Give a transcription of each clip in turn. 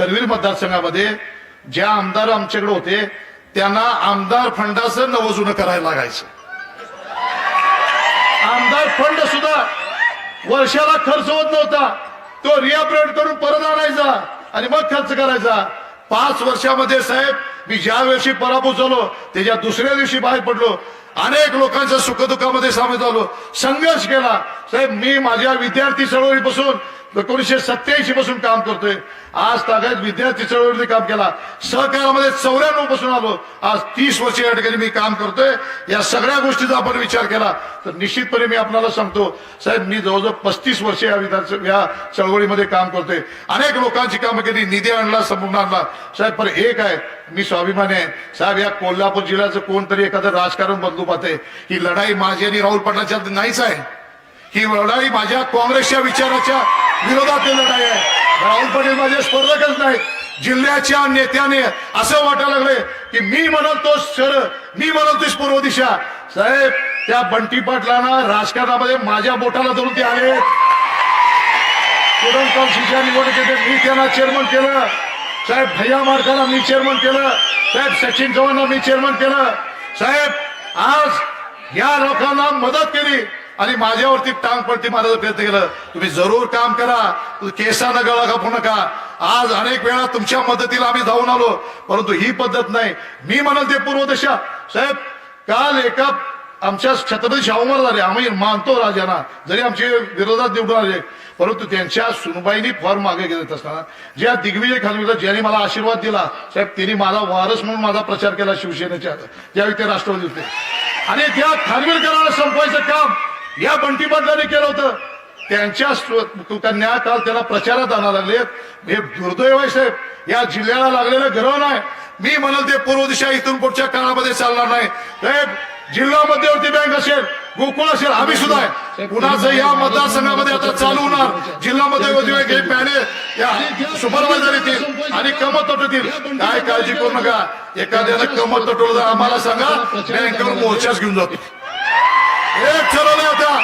करवीर मतदारसंघामध्ये ज्या आमदार आमच्याकडे होते त्यांना आमदार फंडाचं नवजुनं करायला लागायचं. आमदार फंड सुद्धा वर्षाला खर्च होत नव्हता. तो रिअपरेट करून परत आणायचा आणि मग खर्च करायचा. पाच वर्षामध्ये साहेब मी ज्या दिवशी पराभूत झालो त्याच्या दुसऱ्या दिवशी बाहेर पडलो. अनेक लोकांच्या सुखदुःखामध्ये सामील झालो. संघर्ष केला. साहेब मी माझ्या विद्यार्थी चळवळीपासून एकोणीसशे सत्याऐंशी पासून काम करतोय. आज ताकद विद्यार्थी चळवळीने काम केला. सहकारामध्ये चौऱ्याण्णवपासून आलो. आज तीस वर्ष या ठिकाणी मी काम करतोय. या सगळ्या गोष्टीचा आपण विचार केला. तर निश्चितपणे मी आपल्याला सांगतो साहेब मी जवळजवळ पस्तीस वर्ष या विधान या चळवळीमध्ये काम करतोय. अनेक लोकांची कामं केली निधी आणला समून आणला. साहेब पण एक आहे मी स्वाभिमानी आहे. साहेब या कोल्हापूर जिल्ह्याचं कोणतरी एखादं राजकारण बदलू पाहते ही लढाई माझी आणि राहुल पाटलाच्या नाहीच आहे. ही लढाई माझ्या काँग्रेसच्या विचाराच्या विरोधात लढाई आहे. राहुल पाटील माझे स्पर्धकच नाहीत. जिल्ह्याच्या नेत्याने असं वाटायला लागले की मी म्हणत तो सर मी म्हणत तोच पूर्व दिशा. साहेब त्या बंटी पाटलांना राजकारणामध्ये माझ्या बोटाला धरून ते आले. किरण कौशिकच्या निवडणुकीत मी त्यांना चेअरमन केलं. साहेब भैया मारकाला मी चेअरमन केलं. साहेब सचिन चव्हाणला मी चेअरमन केलं. साहेब आज या लोकांना मदत केली. आणि माझ्यावरती टांग पडती मारायचा प्रयत्न केलं तुम्ही जरूर काम करा. केसानं गळा कापू नका. आज अनेक वेळा तुमच्या मदतीला आम्ही जाऊन आलो. परंतु ही पद्धत नाही. मी म्हणाल ते पूर्वदशा. साहेब काल एका आमच्या छत्रपती शाहू महाराज आले आम्ही मानतो राजांना. जरी आमचे विरोधात निवडून आले. परंतु त्यांच्या सुनबाईनी फॉर्म मागे घेत असताना. ज्या दिग्विजय खानविला ज्यांनी मला आशीर्वाद दिला साहेब त्यांनी माझा वारस म्हणून माझा प्रचार केला शिवसेनेच्या. ज्यावेळी ते राष्ट्रवादी होते. आणि त्या खानविलकरांना संपवायचं काम या बंटी पाटलांनी केलं होतं. त्यांच्या स्व- कन्या काल त्याला प्रचारात आणा लागलेत हे दुर्दैव आहे साहेब. या जिल्ह्याला लागलेलं गर्व नाही. मी म्हणाल ते पूर्व दिशा इथून पुढच्या काळामध्ये चालणार नाही. साहेब जिल्हा मध्यवर्ती बँक असेल गोकुळ असेल आम्ही सुद्धा आहे. कुणाचं या मतदारसंघामध्ये आता चालू होणार? जिल्हा मध्यवर्ती बँक हे पॅने या सुपरवायझर येतील आणि कमत तटतील काय काळजी करू नका. एखाद्याला कमत तटवलं आम्हाला सांगा बँकेवर मोर्चाच घेऊन जातो. हे ठरवलं होता.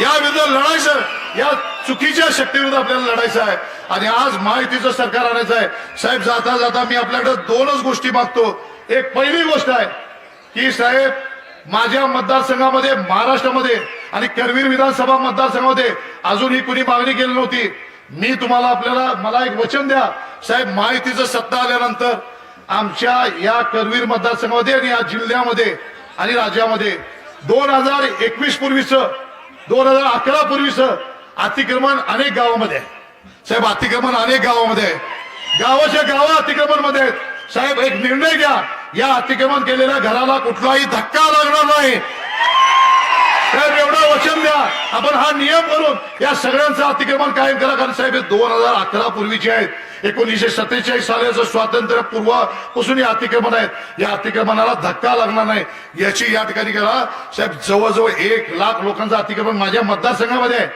या विरुद्ध लढायचं या चुकीच्या शक्तीविरुद्ध आपल्याला लढायचं आहे. आणि आज माहितीचं सरकार आणायचं आहे. साहेब जाता जाता मी आपल्याकडे दोनच गोष्टी मागतो. एक पहिली गोष्ट आहे की साहेब माझ्या मतदारसंघामध्ये महाराष्ट्रामध्ये आणि करवीर विधानसभा मतदारसंघामध्ये अजूनही कुणी मागणी केली नव्हती. मी तुम्हाला आपल्याला मला एक वचन द्या. साहेब माहितीचं सत्ता आल्यानंतर आमच्या या करवीर मतदारसंघामध्ये आणि या जिल्ह्यामध्ये आणि राज्यामध्ये दोन हजार एकवीस पूर्वीच दोन हजार अकरा पूर्वीच अतिक्रमण अनेक गावामध्ये आहे. साहेब अतिक्रमण अनेक गावामध्ये आहे. गावाच्या गावा अतिक्रमणमध्ये आहेत. साहेब एक निर्णय घ्या. या अतिक्रमण केलेल्या घराला कुठलाही धक्का लागणार नाही साहेब एवढं वचन द्या आपण हा नियम करून या सगळ्यांचं अतिक्रमण कायम करा. कारण साहेब हे दोन हजार अकरा पूर्वीचे आहेत. एकोणीसशे सत्तेचाळीस सालाचं स्वातंत्र्य पूर्वापासून हे अतिक्रमण आहेत. या अतिक्रमणाला धक्का लागणार नाही. याची या ठिकाणी करा. साहेब जवळजवळ एक लाख लोकांचं अतिक्रमण माझ्या मतदारसंघामध्ये आहे.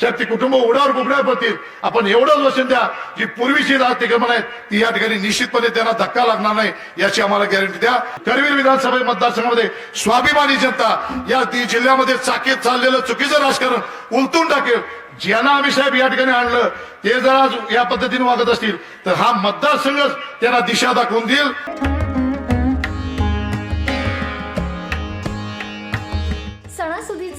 साहेब कुटुंब उडावर बुकड्यावर पडतील. आपण एवढंच वचन द्या जी पूर्वीची अतिक्रमण आहेत ती या ठिकाणी निश्चितपणे त्यांना धक्का लागणार नाही याची आम्हाला गॅरंटी द्या. करवीर विधानसभा मतदारसंघामध्ये स्वाभिमानी जनता या ती जिल्ह्यामध्ये चाकीत चाललेलं चुकीचं राजकारण उलटून टाकेल. ज्यांना आम्ही साहेब या ठिकाणी आणलं ते जर आज या पद्धतीने वागत असतील तर हा मतदारसंघच त्यांना दिशा दाखवून देईल.